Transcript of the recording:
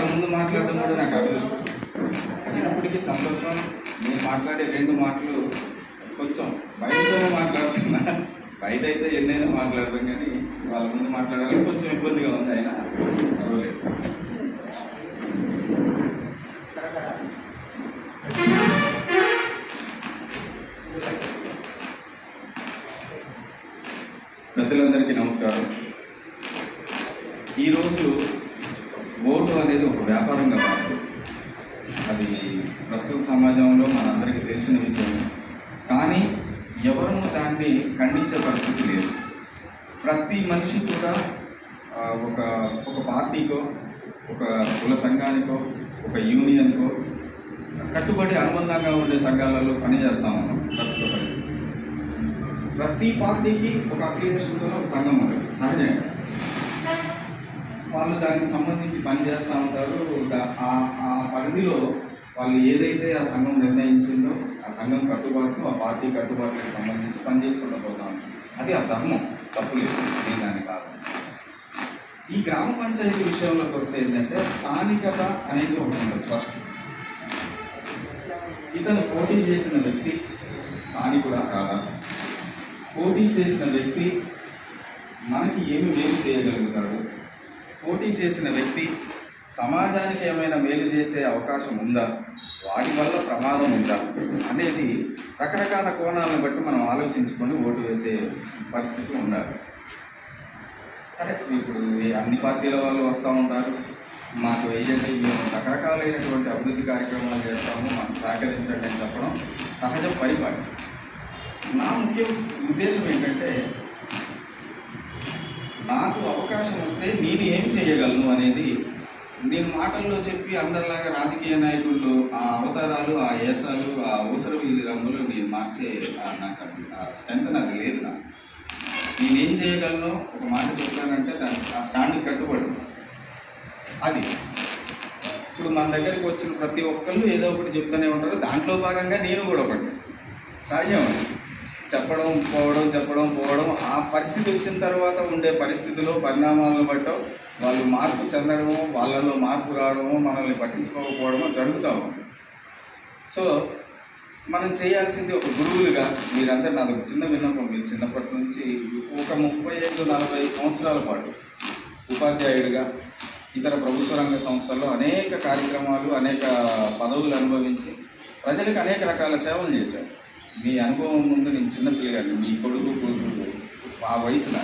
వాళ్ళ ముందు మాట్లాడడం కూడా నాకు అదృష్టం అయినప్పటికీ సంతోషం. నేను మాట్లాడే రెండు మాటలు కొంచెం బయటతోనే మాట్లాడుతున్నా. బయట అయితే ఎన్నైనా మాట్లాడతాం కానీ వాళ్ళ ముందు మాట్లాడాలని కొంచెం ఇబ్బందిగా ఉంది ఆయన పర్వాలేదు. పెద్దలందరికీ నమస్కారం. ఈరోజు ఓటు అనేది ఒక వ్యాపారంగా మారుతుంది అది ప్రస్తుత సమాజంలో మనందరికీ తెలిసిన విషయం. కానీ ఎవరూ దాన్ని ఖండించే పరిస్థితి లేదు. ప్రతి మనిషి కూడా ఒక ఒక పార్టీకో ఒక కుల సంఘానికో ఒక యూనియన్కో కట్టుబడి అనుబంధంగా ఉండే సంఘాలలో పనిచేస్తా ఉన్నాం ప్రస్తుత పరిస్థితి. ప్రతి పార్టీకి ఒక అప్లికేషన్తో ఒక సంఘం ఉంటుంది. సహజంగా వాళ్ళు దానికి సంబంధించి పని చేస్తూ ఉంటారు. ఆ- ఆ పరిధిలో వాళ్ళు ఏదైతే ఆ సంఘం నిర్ణయించిందో ఆ సంఘం కట్టుబాట్లు ఆ పార్టీ కట్టుబాట్లకు సంబంధించి పని చేసుకుంటూ అది ఆ ధర్మం. తప్పులేదు నేను దాన్ని కాదు. ఈ గ్రామ పంచాయతీ విషయంలోకి వస్తే ఏంటంటే స్థానికత అనేది ఒకటి ఉండదు ఫస్ట్ ఇతను పోటీ చేసిన వ్యక్తి స్థానికుడా కాదా? పోటీ చేసిన వ్యక్తి మనకి ఏమి వేరు చేయగలుగుతాడు? పోటీ చేసిన వ్యక్తి సమాజానికి ఏమైనా మేలు చేసే అవకాశం ఉందా? వాటి వల్ల ప్రమాదం ఉందా? అనేది రకరకాల కోణాలను బట్టి మనం ఆలోచించుకొని ఓటు వేసే పరిస్థితి ఉండాలి. సరే ఇప్పుడు అన్ని పార్టీల వాళ్ళు వస్తూ ఉంటారు. మాకు వేయండి మేము రకరకాలైనటువంటి అభివృద్ధి కార్యక్రమాలు చేస్తాము మాకు సహకరించండి అని చెప్పడం సహజ పరిపాటి నా ముఖ్య ఉద్దేశం ఏంటంటే నాకు అవకాశం వస్తే నేను ఏం చేయగలను అనేది నేను మాటల్లో చెప్పి అందరిలాగా రాజకీయ నాయకుల్లో ఆ అవతారాలు ఆ ఏసాలు ఆ ఊసర వీధి రంగులు నేను మార్చే నాకు అది ఆ స్ట్రెంత్ నాకు లేదు నాకు. నేనేం చేయగలను? ఒక మాట చెప్పానంటే దాని ఆ స్టాండ్కి కట్టుబడి. అది. ఇప్పుడు మన దగ్గరికి వచ్చిన ప్రతి ఒక్కళ్ళు ఏదో ఒకటి చెప్తూనే ఉంటారు. దాంట్లో భాగంగా నేను కూడా ఒకటి సహజం అండి చెప్పడం పోవడం చెప్పడం పోవడం ఆ పరిస్థితి వచ్చిన తర్వాత ఉండే పరిస్థితిలో పరిణామాలను బట్టో వాళ్ళు మార్పు చెందడము వాళ్ళలో మార్పు రావడము మనల్ని పట్టించుకోకపోవడము జరుగుతూ ఉంది. సో మనం చేయాల్సింది ఒక గురువులుగా మీరందరూ నాది ఒక చిన్న విన్నపం మీరు చిన్నప్పటి నుంచి ఒక ముప్పై ఐదు నలభై సంవత్సరాల పాటు ఉపాధ్యాయుడిగా ఇతర ప్రభుత్వ రంగ సంస్థల్లో అనేక కార్యక్రమాలు అనేక పదవులు అనుభవించి ప్రజలకు అనేక రకాల సేవలు చేశారు. మీ అనుభవం ముందు నేను చిన్నపిల్లగాడిని మీ కొడుకు కూతురు ఆ వయసులో.